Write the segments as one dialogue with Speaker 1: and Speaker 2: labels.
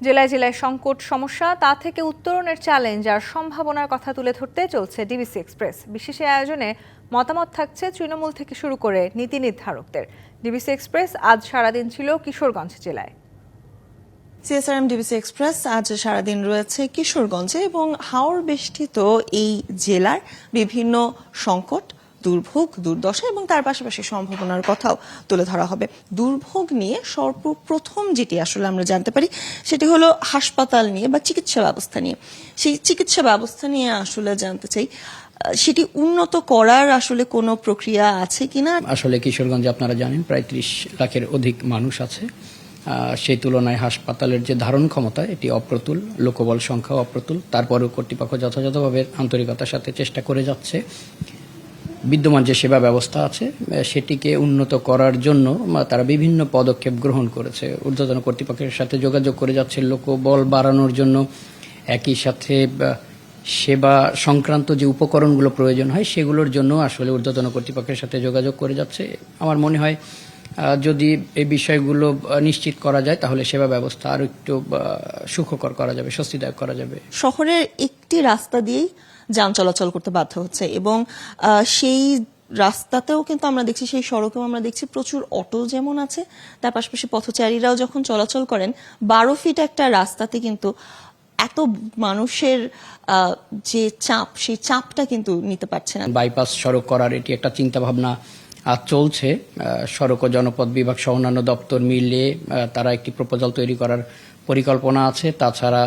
Speaker 1: জেলায় জেলায় সংকট, সমস্যা, তা থেকে উত্তরণের চ্যালেঞ্জ আর সম্ভাবনার কথা তুলে ধরতে চলছে ডিবিসি এক্সপ্রেস বিশেষ আয়োজনে মতামত থাকছে তৃণমূল থেকে শুরু করে নীতি নির্ধারকদের। ডিবিসি এক্সপ্রেস আজ সারাদিন ছিল কিশোরগঞ্জ জেলায়।
Speaker 2: সিএসআরএম ডিবিসি এক্সপ্রেস আজ সারাদিন রয়েছে কিশোরগঞ্জে এবং হাওর বেষ্টিত এই জেলার বিভিন্ন সংকট দুর্ভোগ, দুর্দশা এবং তার পাশাপাশি সম্ভাবনার কথাও তুলে ধরা হবে। দুর্ভোগ নিয়ে সর্বপ্রথম যেটি আসলে আমরা জানতে পারি, সেটি হলো হাসপাতাল নিয়ে বা চিকিৎসা ব্যবস্থা নিয়ে। সেই চিকিৎসা ব্যবস্থা নিয়ে আসলে জানতে চাই সেটি উন্নত করার আসলে কোনো প্রক্রিয়া আছে কিনা?
Speaker 3: আসলে কিশোরগঞ্জে আপনারা জানেন, প্রায় ত্রিশ লাখের অধিক মানুষ আছে। সেই তুলনায় হাসপাতালের যে ধারণ ক্ষমতা, এটি অপ্রতুল, লোকবল সংখ্যাও অপ্রতুল। তারপরেও কর্তৃপক্ষ যথাযথভাবে আন্তরিকতার সাথে চেষ্টা করে যাচ্ছে। বিদ্যমান যে সেবা ব্যবস্থা আছে সেটিকে উন্নত করার জন্য তারা বিভিন্ন পদক্ষেপ গ্রহণ করেছে। ঊর্ধ্বতন কর্তৃপক্ষের সাথে যোগাযোগ করে যাচ্ছে, লোকবল বাড়ানোর জন্য। একই সাথে সেবা সংক্রান্ত যে উপকরণগুলো প্রয়োজন হয়, সেগুলোর জন্য আসলে ঊর্ধ্বতন কর্তৃপক্ষের সাথে যোগাযোগ করে যাচ্ছে। আমার মনে হয় যদি এই বিষয়গুলো নিশ্চিত করা যায়, তাহলে সেবা ব্যবস্থা আরও একটু সুখকর করা যাবে, স্বস্তিদায়ক করা যাবে।
Speaker 2: শহরের রাস্তা দিয়েই যান চলাচল করতে বাধ্য হচ্ছে। এবং সেই রাস্তাতেও কিন্তু আমরা দেখছি, সেই সড়কেও আমরা দেখছি প্রচুর অটো যেমন আছে, তার পাশাপাশি পথচারীরাও যখন চলাচল করেন, বারো ফিট একটা রাস্তাতে কিন্তু এত মানুষের যে চাপ, সেই চাপটা কিন্তু নিতে পারছে না।
Speaker 3: বাইপাস সড়ক করার এটি একটা চিন্তা ভাবনা চলছে। সড়ক ও জনপদ বিভাগ সহ অন্যান্য দপ্তর মিলে তারা একটি প্রপোজাল তৈরি করার পরিকল্পনা আছে। তাছাড়া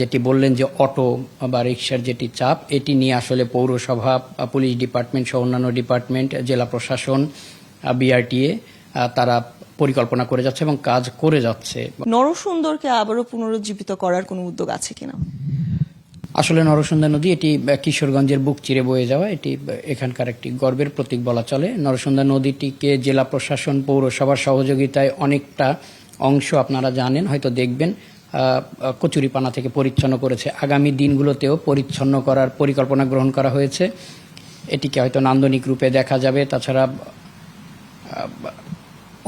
Speaker 3: যেটি বললেন যে অটো বা রিক্সার যেটি চাপ এটি নিয়ে আসলে পৌরসভা পুলিশ ডিপার্টমেন্ট সহ অন্যান্য ডিপার্টমেন্ট জেলা প্রশাসন বিআরটিএ তারা পরিকল্পনা করে যাচ্ছে এবং কাজ করে যাচ্ছে।
Speaker 2: নরসুন্দরকে আবারও পুনরুজ্জীবিত করার কোনো উদ্যোগ আছে কিনা?
Speaker 3: আসলে নরসুন্দা নদী এটি কিশোরগঞ্জের বুক চিরে বয়ে যাওয়া এটি এখানকার একটি গর্বের প্রতীক বলা চলে। নরসুন্দা নদীটিকে জেলা প্রশাসন পৌরসভার সহযোগিতায় অনেকটা অংশ আপনারা জানেন হয়তো দেখবেন। কচুরিপানা থেকে পরিচ্ছন্ন করেছে। আগামী দিনগুলোতেও পরিচ্ছন্ন করার পরিকল্পনা গ্রহণ করা হয়েছে। এটিকে হয়তো নান্দনিক রূপে দেখা যাবে। তাছাড়া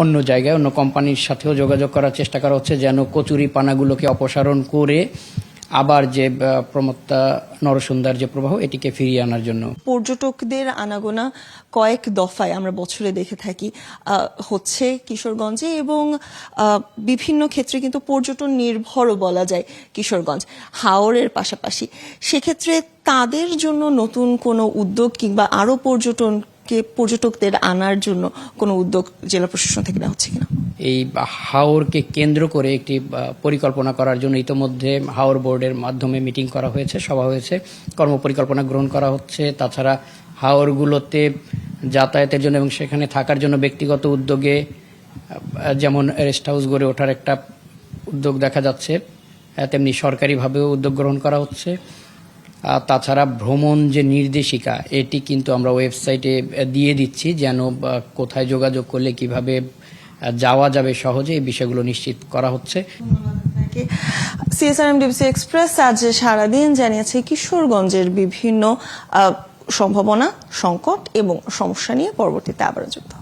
Speaker 3: অন্য জায়গায় অন্য কোম্পানির সাথেও যোগাযোগ করার চেষ্টা করা হচ্ছে যেন কচুরি পানাগুলোকে অপসারণ করে আবার যে প্রমত্তা নরসুন্দার যে প্রবাহ, এটিকে ফিরিয়ে আনার জন্য।
Speaker 2: পর্যটকদের আনাগোনা কয়েক দফায় আমরা বছরে দেখে থাকি হচ্ছে কিশোরগঞ্জে এবং বিভিন্ন ক্ষেত্রে কিন্তু পর্যটন নির্ভরও বলা যায় কিশোরগঞ্জ, হাওরের পাশাপাশি। সেক্ষেত্রে তাদের জন্য নতুন কোনো উদ্যোগ কিংবা আরও পর্যটনকে, পর্যটকদের আনার জন্য কোনো উদ্যোগ জেলা প্রশাসন থেকে নেওয়া হচ্ছে কিনা?
Speaker 3: এই হাওরকে কেন্দ্র করে একটি পরিকল্পনা করার জন্য ইতোমধ্যে হাওর বোর্ডের মাধ্যমে মিটিং করা হয়েছে, সভা হয়েছে, কর্মপরিকল্পনা গ্রহণ করা হচ্ছে। তাছাড়া হাওরগুলোতে যাতায়াতের জন্য এবং সেখানে থাকার জন্য ব্যক্তিগত উদ্যোগে যেমন রেস্ট হাউস গড়ে ওঠার একটা উদ্যোগ দেখা যাচ্ছে তেমনি সরকারিভাবেও উদ্যোগ গ্রহণ করা হচ্ছে। তাছাড়া ভ্রমণ যে নির্দেশিকা, এটি কিন্তু আমরা ওয়েবসাইটে দিয়ে দিচ্ছি যেন কোথায় যোগাযোগ করলে কীভাবে যাওয়া যাবে সহজে, এই বিষয়গুলো নিশ্চিত করা হচ্ছে
Speaker 2: এক্সপ্রেস আজ সারাদিন জানিয়েছে কিশোরগঞ্জের বিভিন্ন সম্ভাবনা, সংকট এবং সমস্যা নিয়ে পরবর্তীতে আবার যুক্ত।